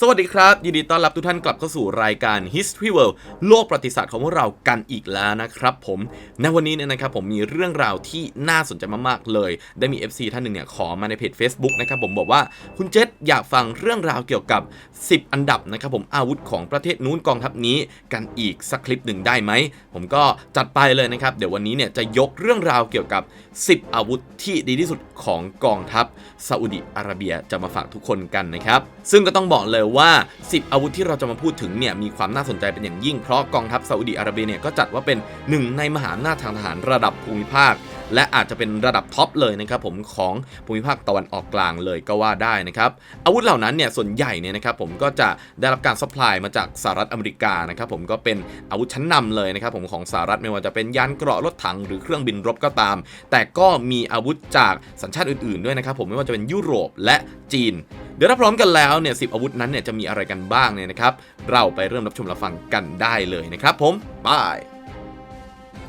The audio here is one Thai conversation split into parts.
สวัสดีครับ ยินดีต้อนรับทุกท่านกลับเข้าสู่รายการ History World โลกประวัติศาสตร์ของพวกเรากันอีกแล้วนะครับผม ในวันนี้เนี่ยนะครับผมมีเรื่องราวที่น่าสนใจมากๆเลย ได้มี FC ท่านหนึ่งเนี่ยขอมาในเพจ Facebook นะครับผมบอกว่าคุณเจษอยากฟังเรื่องราวเกี่ยวกับ 10 อันดับนะครับผมอาวุธของประเทศนู้นกองทัพนี้กันอีกสักคลิปหนึ่งได้ไหม ผมก็จัดไปเลยนะครับเดี๋ยววันนี้เนี่ยจะยกเรื่องราวเกี่ยวกับ 10 อาวุธที่ดีที่สุดของกองทัพซาอุดิอาระเบียจะมาฝากทุกคนกันนะครับซึ่งก็ต้องบอกเลยว่า 10 อาวุธที่เราจะมาพูดถึงเนี่ยมีความน่าสนใจเป็นอย่างยิ่งเพราะกองทัพซาอุดีอาระเบียเนี่ยก็จัดว่าเป็นหนึ่งในมหาอำนาจทางทหารระดับภูมิภาคและอาจจะเป็นระดับท็อปเลยนะครับผมของภูมิภาคตะวันออกกลางเลยก็ว่าได้นะครับอาวุธเหล่านั้นเนี่ยส่วนใหญ่เนี่ยนะครับผมก็จะได้รับการซัพพลายมาจากสหรัฐอเมริกานะครับผมก็เป็นอาวุธชั้นนำเลยนะครับผมของสหรัฐไม่ว่าจะเป็นยานเกราะรถถังหรือเครื่องบินรบก็ตาม แต่ก็มีอาวุธจากสัญชาติอื่นๆด้วยนะครับผมไม่ว่าจะเป็นยุโรปและจีน เดี๋ยวถ้าพร้อมกันแล้วเนี่ยสิอาวุธนั้นเนี่ยจะมีอะไรกันบ้างเนี่ยนะครับเราไปเริ่มรับชมรับฟังกันได้เลยนะครับผมบาย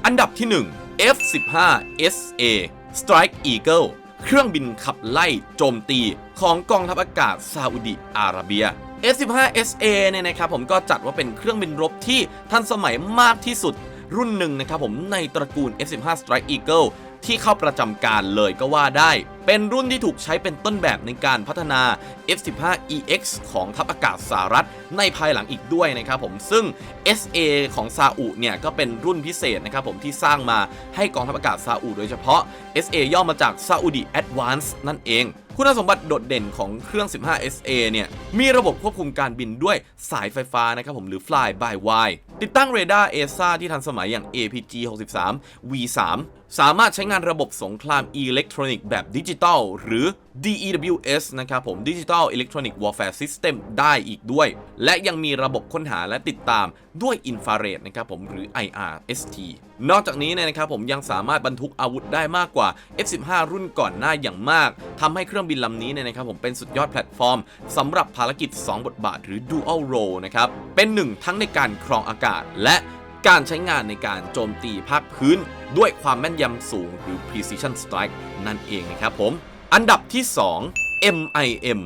อันดับที่ 1 F-15 SA Strike Eagle เครื่องบินขับไล่โจมตีของกองทัพอากาศซาอุดิอาระเบีย F-15 SA เนี่ยนะครับผมก็จัดว่าเป็นเครื่องบินรบที่ทันสมัยมากที่สุดรุ่นหนึ่งนะครับผมในตระกูล F-15 Strike Eagle ที่เข้าประจำการเลยก็ว่าได้ เป็นรุ่นที่ถูกใช้เป็นต้นแบบในการพัฒนา F-15EX ของทัพอากาศสหรัฐ ในภายหลังอีกด้วยนะครับผม ซึ่ง SA ของซาอุเนี่ยก็เป็นรุ่นพิเศษนะครับผมที่สร้างมาให้กองทัพอากาศซาอุโดยเฉพาะ SA ย่อมาจาก Saudi Advance นั่นเองคุณสมบัติโดดเด่นของเครื่อง 15 SA เนี่ย มีระบบควบคุมการบินด้วยสายไฟฟ้านะครับผมหรือ Fly by Wire ติดตั้งเรดาร์เอซ่าที่ทันสมัยอย่าง APG 63 V3 สามารถใช้งานระบบสงครามอิเล็กทรอนิกส์แบบดิจิตอลหรือ DEWS นะครับผม Digital Electronic Warfare System ได้อีกด้วย และยังมีระบบค้นหาและติดตามด้วยอินฟราเรดนะครับผมหรือ IRST นอกจากนี้เนี่ยนะครับผมยังสามารถบรรทุกอาวุธได้มากกว่า F15 รุ่นก่อนหน้าอย่างมากทำให้เครื่องบินลำนี้เนี่ยนะครับผมเป็นสุดยอดแพลตฟอร์มสำหรับภารกิจ 2 บทบาทหรือ Dual Role นะครับ เป็นหนึ่งทั้งในการครองอากาศและการใช้งานในการโจมตีภาคพื้น ด้วยความแม่นยำสูงหรือ Precision Strike นั่นเองนะครับผม อันดับที่ 2 MIM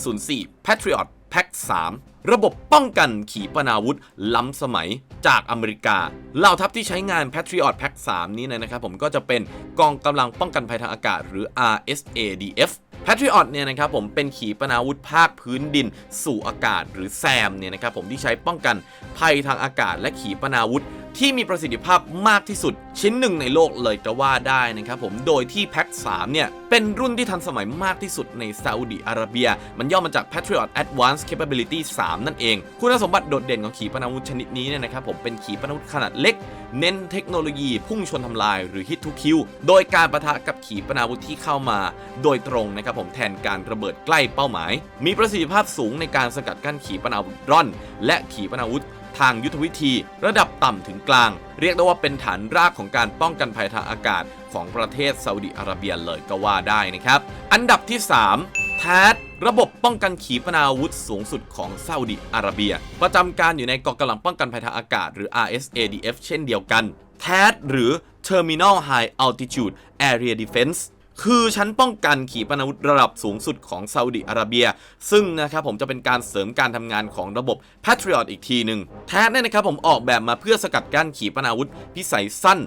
104 Patriot Pack 3 ระบบป้องกันขีปนาวุธ ล้ำสมัยจากอเมริกา เหล่าทัพที่ใช้งาน Patriot Pack 3 นี้นะครับผมก็จะเป็นกองกำลังป้องกันภัยทางอากาศหรือ RSADF Patriot เนี่ยนะครับผมเป็นขีปนาวุธภาคพื้นดิน สู่อากาศหรือแซมเนี่ยนะครับผมที่ใช้ป้องกันภัยทางอากาศและขีปนาวุธ ที่มีประสิทธิภาพมากที่สุด ชิ้นหนึ่งในโลกเลยจะว่าได้นะครับผมโดยที่ PAC 3เนี่ย เป็นรุ่นที่ทันสมัยมากที่สุดในซาอุดิอาระเบีย มันย่อมาจาก Patriot Advanced Capability 3 นั่นเอง คุณสมบัติโดดเด่นของขีปนาวุธชนิดนี้เนี่ยนะครับผมเป็นขีปนาวุธขนาดเล็ก เน้นเทคโนโลยีพุ่งชนทำลายหรือ Hit to Kill โดยการประทะกับขีปนาวุธที่เข้ามา โดยตรงนะครับผมแทนการระเบิดใกล้เป้าหมาย มีประสิทธิภาพสูงในการสกัดกั้นขีปนาวุธร่อน และขีปนาวุธ ทางยุทธวิธี ระดับต่ำถึงกลาง เรียกได้ว่าเป็นฐานรากของการป้องกันภัยทางอากาศของประเทศซาอุดิอาระเบียเลยก็ว่าได้นะครับ อันดับที่ 3 แทดระบบป้องกันขีปนาวุธสูงสุดของซาอุดิอาระเบีย ประจำการอยู่ในกองกำลังป้องกันภัยทางอากาศหรือ RSADF เช่นเดียวกัน แทดหรือ Terminal High Altitude Area Defense คือชั้นป้องกันขีปนาวุธระดับสูงสุดของซาอุดิอาระเบีย ซึ่งนะครับผมจะเป็นการเสริมการทำงานของระบบ Patriot อีกทีหนึ่งแท้เนี่ยนะครับผมออกแบบมาเพื่อสกัดกั้นขีปนาวุธพิสัยสั้น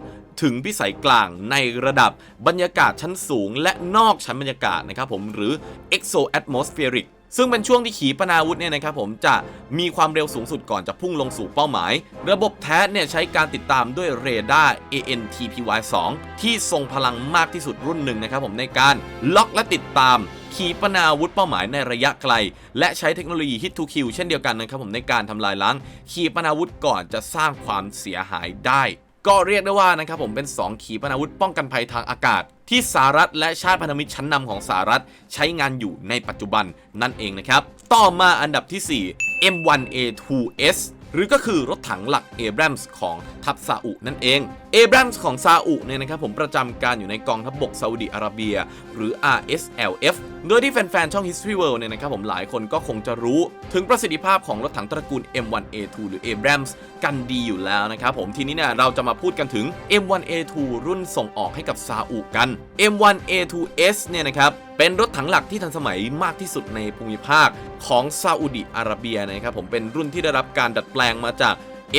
ถึงพิสัยกลางในระดับบรรยากาศชั้นสูง และนอกชั้นบรรยากาศนะครับผมหรือ exo atmospheric ซึ่งเป็นช่วงที่ขีปนาวุธเนี่ยนะครับผมจะมีความเร็วสูงสุดก่อนจะพุ่งลงสู่เป้าหมาย ระบบแท้เนี่ยใช้การติดตามด้วยเรดาร์ ANTPY2 ที่ทรงพลังมากที่สุดรุ่นหนึ่งนะครับผมในการล็อกและติดตามขีปนาวุธเป้าหมายในระยะไกล และใช้เทคโนโลยี Hit to Kill เช่นเดียวกันนะครับผมในการทำลายล้างขีปนาวุธก่อนจะสร้างความเสียหายได้ ก็เรียกได้ว่านะครับผมเป็น 2 ขีปนาวุธป้องกันภัยทางอากาศ ที่สหรัฐและชาติพันธมิตรชั้นนำของสหรัฐใช้งานอยู่ในปัจจุบันนั่นเองนะครับ ต่อมาอันดับที่ 4 M1A2S หรือก็คือรถถังหลักเอเบรมส์ของทัพซาอุนั่นเองเอเบรมส์ของซาอุเนี่ยนะครับผมประจำการอยู่ในกองทัพบบกซาอุดิอาระเบีย หรือ RSLF โดยที่แฟนๆ ช่อง History World เนี่ยนะครับผมหลายคนก็คงจะรู้ ถึงประสิทธิภาพของรถถังตระกูล M1A2 หรือ Abrams กันดีอยู่แล้วนะครับผมทีนี้เนี่ยเราจะมาพูดกันถึง M1A2 รุ่นส่งออกให้กับซาอุกัน M1A2S เนี่ยนะครับ เป็นรถถังหลักที่ทันสมัยมากที่สุดในภูมิภาคของซาอุดิอาระเบียนะครับผมเป็นรุ่นที่ได้รับการดัดแปลงมาจาก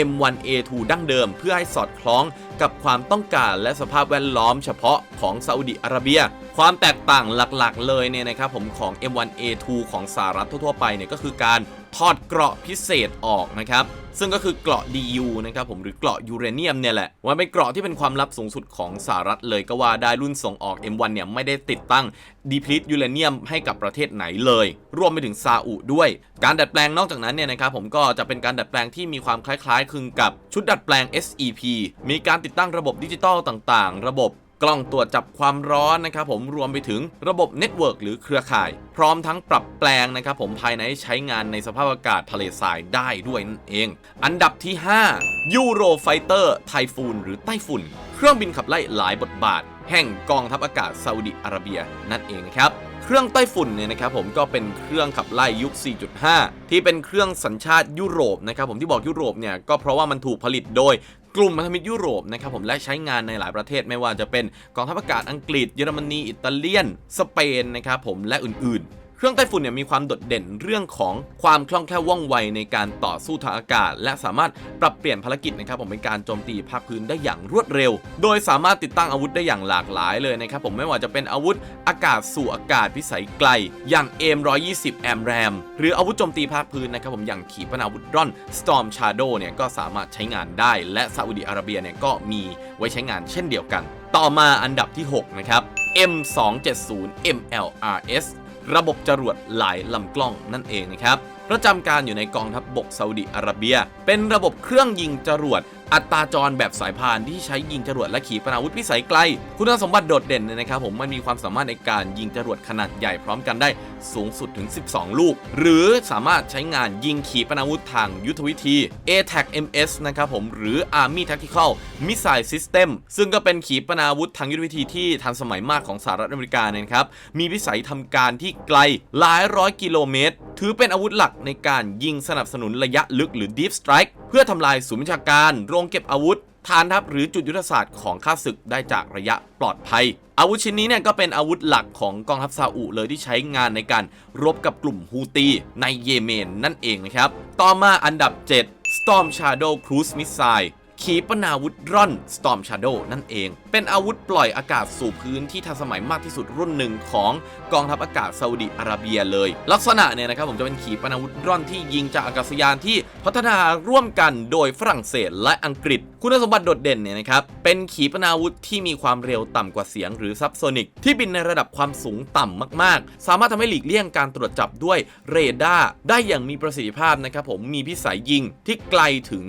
M1A2 ดั้งเดิมเพื่อให้สอดคล้องกับความต้องการและสภาพแวดล้อมเฉพาะของซาอุดิอาระเบีย ความแตกต่างหลักๆ เลยเนี่ยนะครับผมของ M1A2 ของสหรัฐทั่วๆไปเนี่ยก็คือการ ถอดเกราะพิเศษออกนะครับซึ่งก็คือเกราะ DU นะครับผมหรือเกราะยูเรเนียมเนี่ยแหละว่าเป็นเกราะที่เป็นความลับสูงสุดของสหรัฐเลยก็ว่าได้รุ่นส่งออก M1 เนี่ยไม่ได้ติดตั้งดีพลิตยูเรเนียมให้กับประเทศไหนเลย รวมไปถึงซาอุด้วย การดัดแปลงนอกจากนั้นเนี่ยนะครับผมก็จะเป็นการดัดแปลงที่มีความคล้ายๆคลึงกับชุดดัดแปลง SEP มีการติดตั้งระบบดิจิตอลต่างๆ ระบบ กล้องตรวจจับความร้อนนะครับผมรวมไปถึงระบบเน็ตเวิร์กหรือเครือข่าย พร้อมทั้งปรับแปลงนะครับผมภายในใช้งานในสภาพอากาศทะเลทรายได้ด้วยนั่นเอง อันดับที่ 5 ยูโรไฟเตอร์ไทฟูนหรือไต้ฝุ่น เครื่องบินขับไล่หลายบทบาท แห่งกองทัพอากาศซาอุดิอาระเบียนั่นเองนะครับเครื่องไต้ฝุ่นเนี่ยนะครับผมก็เป็นเครื่องขับไล่ยุค 4.5 ที่เป็นเครื่องสัญชาติยุโรปนะครับผมที่บอกยุโรปเนี่ยก็เพราะว่ามันถูกผลิตโดย กลุ่มพันธมิตรยุโรปนะครับผมและใช้งานในหลายประเทศไม่ว่าจะเป็นกองทัพอากาศอังกฤษเยอรมนีอิตาเลียน สเปนนะครับผมและอื่นๆ เครื่องไต้ฝุ่นเนี่ยมีความโดดเด่นเรื่องของความคล่องแคล่วว่องไวในการต่อสู้ทางอากาศ และสามารถปรับเปลี่ยนภารกิจนะครับผมเป็นการโจมตีภาคพื้นได้อย่างรวดเร็ว โดยสามารถติดตั้งอาวุธได้อย่างหลากหลายเลยนะครับผมไม่ว่าจะเป็นอาวุธอากาศสู่อากาศพิสัยไกล อย่าง M120 แอมแรมหรืออาวุธโจมตีภาคพื้นนะครับผมอย่างขีปนาวุธร่อน Storm Shadow เนี่ยก็สามารถใช้งานได้ และซาอุดิอาระเบียเนี่ยก็มีไว้ใช้งานเช่นเดียวกัน ต่อมาอันดับที่ 6 นะครับ M270 MLRS ระบบจรวดหลายลำกล้องนั่นเองนะครับประจำการอยู่ในกองทัพบบกซาอุดิอาระเบีย เป็นระบบเครื่องยิงจรวด อัตราจรแบบสายพานที่ใช้ยิงจรวดและขีปนาวุธพิสัยไกล คุณสมบัติโดดเด่นเนี่ยนะครับผมมันมีความสามารถในการยิงจรวดขนาดใหญ่พร้อมกันได้สูงสุดถึง 12 ลูก หรือสามารถใช้งานยิงขีปนาวุธทางยุทธวิธี ATAC MS นะครับผมหรือ Army Tactical Missile System ซึ่งก็เป็นขีปนาวุธทางยุทธวิธีที่ทันสมัยมากของสหรัฐอเมริกาเนี่ยนะครับมีวิสัยทำการที่ไกลหลายร้อยกิโลเมตร ถือเป็นอาวุธหลักในการยิงสนับสนุนระยะลึกหรือ Deep Strike เพื่อทำลายศูนย์วิชาการโรงเก็บอาวุธ ฐานทัพหรือจุดยุทธศาสตร์ของข้าศึกได้จากระยะปลอดภัย อาวุธชิ้นนี้เนี่ยก็เป็นอาวุธหลักของกองทัพซาอุเลยที่ใช้งานในการรบกับกลุ่มฮูตีในเยเมนนั่นเองนะครับ ต่อมาอันดับ 7 Storm Shadow Cruise Missile ขีปนาวุธร่อน Storm Shadow นั่นเอง เป็นอาวุธปล่อยอากาศสู่พื้นที่ทันสมัยมากที่สุดรุ่นหนึ่งของกองทัพอากาศซาอุดิอาระเบียเลย ลักษณะเนี่ยนะครับผมจะเป็นขีปนาวุธร่อนที่ยิงจากอากาศยานที่พัฒนาร่วมกันโดยฝรั่งเศสและอังกฤษ คุณสมบัติโดดเด่นเนี่ยนะครับ เป็นขีปนาวุธที่มีความเร็วต่ำกว่าเสียงหรือซับโซนิกที่บินในระดับความสูงต่ำมาก ๆ สามารถทำให้หลีกเลี่ยงการตรวจจับด้วยเรดาร์ได้อย่างมีประสิทธิภาพนะครับผมมีพิสัยยิงที่ไกลถึง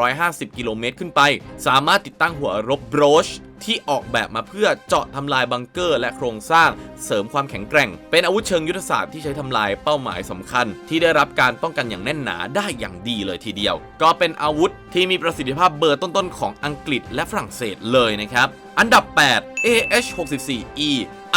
250 กิโลเมตรขึ้นไป สามารถติดตั้งหัวรบโบรชที่ออกแบบมาเพื่อเจาะทำลายบังเกอร์ และโครงสร้าง เสริมความแข็งแกร่ง เป็นอาวุธเชิงยุทธศาสตร์ที่ใช้ทำลายเป้าหมายสำคัญ ที่ได้รับการป้องกันอย่างแน่นหนาได้อย่างดีเลยทีเดียว ก็เป็นอาวุธที่มีประสิทธิภาพเบอร์ต้นๆของอังกฤษและฝรั่งเศสเลยนะครับ อันดับ 8 AH-64E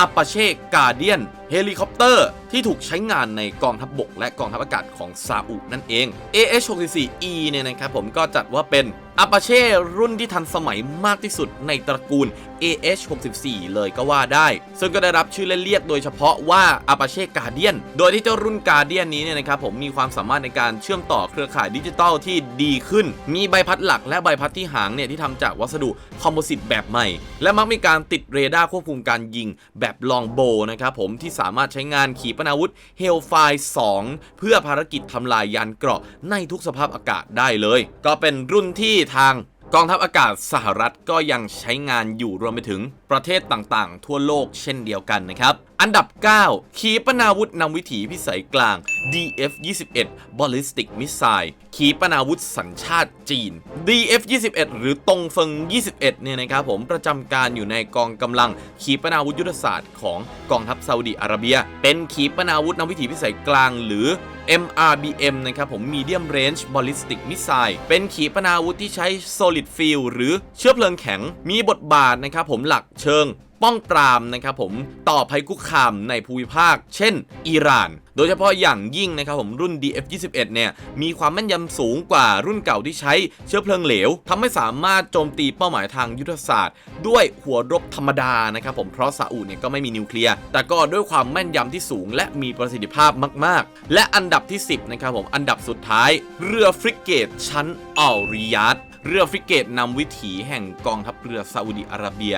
Apache Guardian เฮลิคอปเตอร์ที่ถูกใช้งานในกองทัพบบก และกองทัพอากาศของซาอุนั่นเอง AH-64E เนี่ยนะครับผมก็จัดว่าเป็น Apache รุ่นที่ทันสมัยมากที่สุดในตระกูล AH-64 เลยก็ว่าได้ ซึ่งก็ได้รับชื่อเล่นเรียกโดยเฉพาะว่า Apache Guardian โดยที่เจ้ารุ่น Guardian นี้เนี่ยนะครับผมมีความสามารถในการเชื่อมต่อเครือข่ายดิจิตอลที่ดีขึ้น มีใบพัดหลักและใบพัดที่หางเนี่ยที่ทำจากวัสดุคอมโพสิตแบบใหม่ และมักมีการติดเรดาร์ควบคุมการยิงแบบลองโบนะครับผมที่สามารถใช้งานขีปนาวุธ Hellfire 2เพื่อภารกิจทำลายยานเกราะในทุกสภาพอากาศได้เลย ก็เป็นรุ่นที่ทาง กองทัพอากาศสหรัฐก็ยังใช้งานอยู่รวมไปถึงประเทศต่างๆ ทั่วโลกเช่นเดียวกันนะครับ อันดับ 9 ขีปนาวุธนำวิถีพิสัยกลาง DF-21 Ballistic Missile ขีปนาวุธสัญชาติจีน DF-21 หรือตงเฟิง 21 เนี่ยนะครับผมประจำการอยู่ในกองกำลังขีปนาวุธยุทธศาสตร์ของกองทัพซาอุดิอาระเบีย เป็นขีปนาวุธนำวิถีพิสัยกลางหรือ MRBM นะครับผม Medium Range Ballistic Missile เป็นขีปนาวุธที่ใช้ Solid Fuel หรือเชื้อเพลิงแข็ง มีบทบาทนะครับผมหลักเชิง ป้องปรามนะครับผมต่อภัยคุกคามในภูมิภาค เช่น อิหร่าน โดยเฉพาะอย่างยิ่งนะครับผมรุ่น DF21 เนี่ยมีความแม่นยำสูงกว่ารุ่นเก่าที่ใช้เชื้อเพลิงเหลวทำให้สามารถโจมตีเป้าหมายทางยุทธศาสตร์ ด้วยหัวรบธรรมดานะครับผมเพราะซาอุเนี่ยก็ไม่มีนิวเคลียร์แต่ก็ด้วยความแม่นยำที่สูง และมีประสิทธิภาพมาก ๆ และอันดับที่ 10นะครับผมอันดับสุดท้าย เรือฟริเกตชั้นอัลริยัด เรือฟริเกตนำวิถีแห่งกองทัพเรือซาอุดิอาระเบีย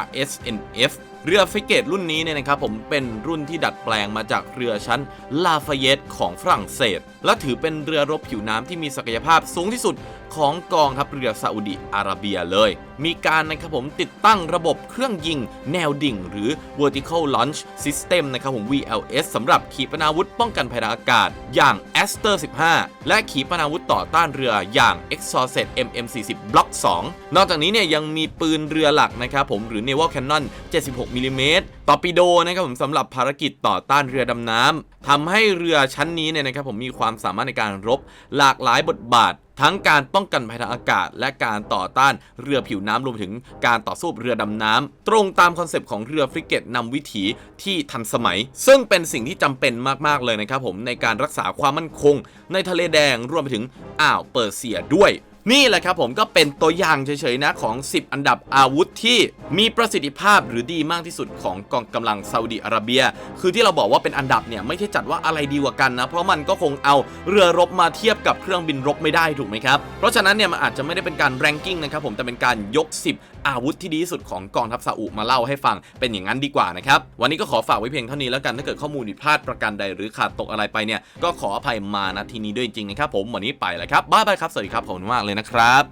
RSNF เรือฟริเกตรุ่นนี้เนี่ยนะครับผมเป็นรุ่นที่ดัดแปลงมาจากเรือชั้นลาฟาเยตของฝรั่งเศส และถือเป็นเรือรบผิวน้ำที่มีศักยภาพสูงที่สุดของกองทัพเรือซาอุดิอาระเบียเลย มีการนะครับผมติดตั้งระบบเครื่องยิงแนวดิ่ง หรือ vertical launch system นะครับผม VLS สำหรับขีปนาวุธป้องกันภัยทางอากาศ อย่าง Aster 15 และขีปนาวุธต่อต้านเรืออย่าง Exocet MM40 Block 2 นอกจากนี้เนี่ยยังมีปืนเรือหลักนะครับผมหรือ Naval Cannon 76มิลิเมตรตอปิโดนะครับผมสำหรับภารกิจต่อต้านเรือดำน้ำทำให้เรือชั้นนี้เนี่ยนะครับผมมีความสามารถในการรบหลากหลายบทบาท ทั้งการป้องกันภัยทางอากาศ และการต่อต้านเรือผิวน้ำรวมถึงการต่อสู้เรือดำน้ำตรงตามคอนเซปต์ของเรือฟริเกตนำวิถีที่ทันสมัย ซึ่งเป็นสิ่งที่จำเป็นมากๆเลยนะครับผมในการรักษาความมั่นคง ในทะเลแดงรวมไปถึงอ่าวเปอร์เซียด้วย นี่แหละครับผมก็เป็นตัวอย่างเฉยๆนะของ 10 อันดับอาวุธที่มีประสิทธิภาพหรือดีมากที่สุดของกองกำลังซาอุดิอาระเบีย คือที่เราบอกว่าเป็นอันดับเนี่ยไม่ใช่จัดว่าอะไรดีกว่ากันนะ เพราะมันก็คงเอาเรือรบมาเทียบกับเครื่องบินรบไม่ได้ถูกไหมครับ เพราะฉะนั้นเนี่ยมันอาจจะไม่ได้เป็นการแรงกิ้งนะครับผมแต่เป็นการยก 10อาวุธที่ดีที่สุดของกองทัพซาอุมาเล่าให้ฟังเป็นอย่างนั้นดีกว่านะครับวันนี้ก็ขอฝากไว้เพียงเท่านี้แล้วกันถ้าเกิดข้อมูลผิดพลาดประการใดหรือขาดตกอะไรไปเนี่ยก็ขออภัยมาณที่นี้ด้วยจริงนะครับผมวันนี้ไปแล้วครับบ๊ายบายครับสวัสดีครับขอบคุณมากเลยนะครับ